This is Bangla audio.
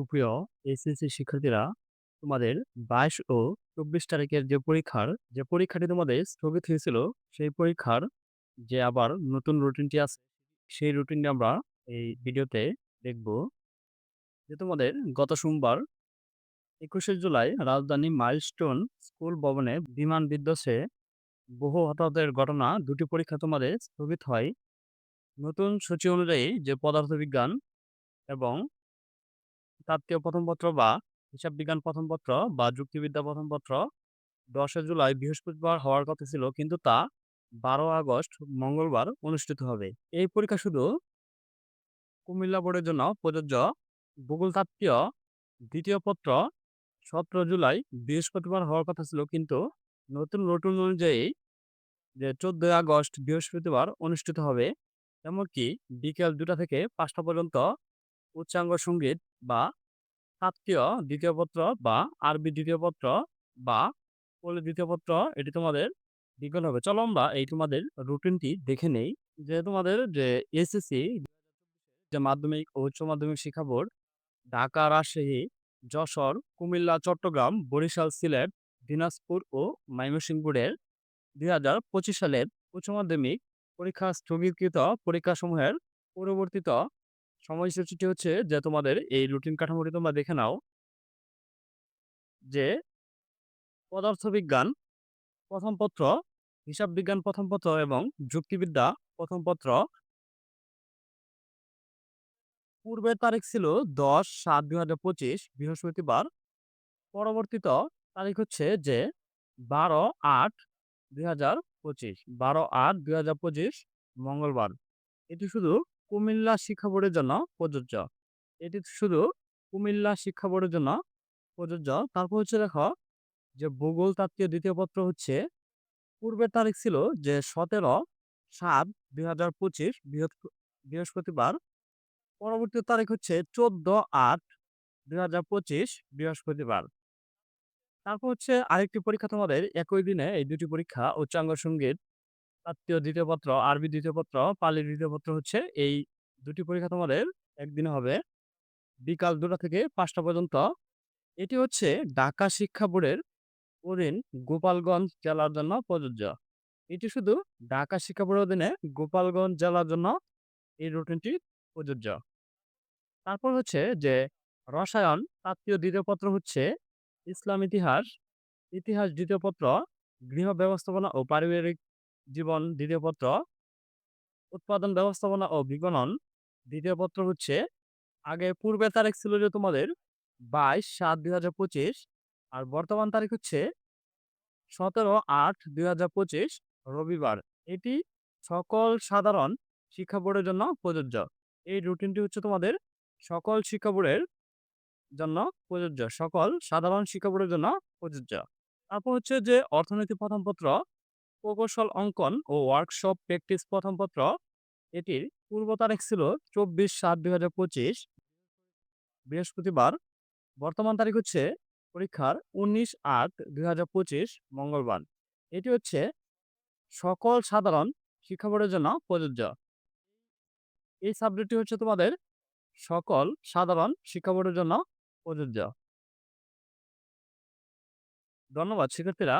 সুপ্রিয় এসএসসি শিক্ষার্থীরা, তোমাদের ২২ ও ২৪ তারিখের যে পরীক্ষার, যে পরীক্ষাটি তোমাদের স্থগিত হয়েছিল, সেই পরীক্ষার যে আবার নতুন রুটিনটি আছে, সেই রুটিনটি আমরা এই ভিডিওতে দেখব। যে তোমাদের গত সোমবার ২১শে জুলাই রাজধানী মাইলস্টোন স্কুল ভবনে বিমান বিধ্বসে বহু হতাহতের ঘটনা, দুটি পরীক্ষা তোমাদের স্থগিত হয়। নতুন সূচি অনুযায়ী যে পদার্থবিজ্ঞান এবং তাত্ত্বীয় প্রথম পত্র বা হিসাব বিজ্ঞান প্রথম পত্র বা যুক্তিবিদ্যা প্রথম পত্র ১০ জুলাই বৃহস্পতিবার হওয়ার কথা ছিল, কিন্তু তা ১২ আগস্ট মঙ্গলবার অনুষ্ঠিত হবে। এই পরীক্ষা শুধু কুমিল্লা বোর্ডের জন্য প্রযোজ্য। ভূগোলতাত্ত্বীয় দ্বিতীয় পত্র ১৭ জুলাই বৃহস্পতিবার হওয়ার কথা ছিল, কিন্তু নতুন রুটিন অনুযায়ী যে ১৪ আগস্ট বৃহস্পতিবার অনুষ্ঠিত হবে। এমনকি বিকেল দুটা থেকে পাঁচটা পর্যন্ত উচ্চাঙ্গ সংগীত বা তাত্ত্বীয় দ্বিতীয় পত্র বা আরবি দ্বিতীয় পত্র বা পল্লী দ্বিতীয় পত্র এটি তোমাদের বিজ্ঞান হবে। চলো আমরা এই তোমাদের রুটিনটি দেখে নেই। যে তোমাদের যে এসএসসি যে মাধ্যমিক ও উচ্চ মাধ্যমিক শিক্ষা বোর্ড ঢাকা, রাজশাহী, যশোর, কুমিল্লা, চট্টগ্রাম, বরিশাল, সিলেট, দিনাজপুর ও ময়মনসিংহপুরের দুই হাজার পঁচিশ সালের উচ্চ মাধ্যমিক পরীক্ষা স্থগিতকৃত পরীক্ষাসমূহের পরবর্তীত সময়সূচিটি হচ্ছে যে তোমাদের এই রুটিন কাঠামোটি তোমরা দেখে নাও। যে পদার্থবিজ্ঞান প্রথম পত্র, হিসাব বিজ্ঞান প্রথম পত্র এবং যুক্তিবিদ্যা প্রথম পত্র পূর্বের তারিখ ছিল ১০-৭-২০২৫ বৃহস্পতিবার। পরবর্তীত তারিখ হচ্ছে যে ১২-৮-২০২৫ ১২-৮-২০২৫ মঙ্গলবার। এটি শুধু কুমিল্লা শিক্ষা বোর্ডের জন্য প্রযোজ্য। এটি শুধু কুমিল্লা শিক্ষা বোর্ডের জন্য প্রযোজ্য। তারপর হচ্ছে দেখো যে ভূগোলতাত্ত্বীয় দ্বিতীয় পত্র হচ্ছে পূর্বের তারিখ ছিল যে ১৭-৭-২০২৫ বৃহৎ বৃহস্পতিবার। পরবর্তী তারিখ হচ্ছে ১৪-৮-২০২৫ বৃহস্পতিবার। তারপর হচ্ছে আরেকটি পরীক্ষা তোমাদের একই দিনে এই দুটি পরীক্ষা উচ্চাঙ্গ সংগীত, তাত্ত্বীয় দ্বিতীয় পত্র, আরবি দ্বিতীয় পত্র, পালি দ্বিতীয় পত্র হচ্ছে এই দুটি পরীক্ষা তোমাদের একদিনে হবে। বিকাল ২টা থেকে ৫টা পর্যন্ত। এটি হচ্ছে ঢাকা শিক্ষা বোর্ডের অধীন গোপালগঞ্জ জেলার জন্য প্রযোজ্য। এটি শুধু ঢাকা শিক্ষা বোর্ডের অধীনে গোপালগঞ্জ জেলার জন্য এই রুটিনটি প্রযোজ্য। তারপর হচ্ছে যে রসায়ন তাত্ত্বীয় দ্বিতীয় পত্র হচ্ছে ইসলাম ইতিহাস, ইতিহাস দ্বিতীয় পত্র, গৃহ ব্যবস্থাপনা ও পারিবারিক জীবন দ্বিতীয় পত্র, উৎপাদন ব্যবস্থাপনা ও বিপণন দ্বিতীয় পত্র হচ্ছে আগে পূর্বের তারিখ ছিল যে তোমাদের ২২-৭-২০২৫ আর বর্তমান তারিখ হচ্ছে ১৭-৮-২০২৫ রবিবার। এটি সকল সাধারণ শিক্ষা বোর্ডের জন্য প্রযোজ্য। এই রুটিনটি হচ্ছে তোমাদের সকল শিক্ষা বোর্ডের জন্য প্রযোজ্য। সকল সাধারণ শিক্ষা বোর্ডের জন্য প্রযোজ্য। তারপর হচ্ছে যে অর্থনীতি প্রথম পত্র, প্রকৌশল অঙ্কন ও ওয়ার্কশপ প্র্যাকটিস প্রথম পত্র, এটির পূর্ব তারিখ ছিল ২৪-৭-২০২৫ বৃহস্পতিবার। বর্তমান তারিখ হচ্ছে পরীক্ষার ১৯-৮-২০২৫ মঙ্গলবার। এটি হচ্ছে সকল সাধারণ শিক্ষা বোর্ডের জন্য প্রযোজ্য। এই সাবজেক্টটি হচ্ছে তোমাদের সকল সাধারণ শিক্ষা বোর্ডের জন্য প্রযোজ্য। ধন্যবাদ শিক্ষার্থীরা।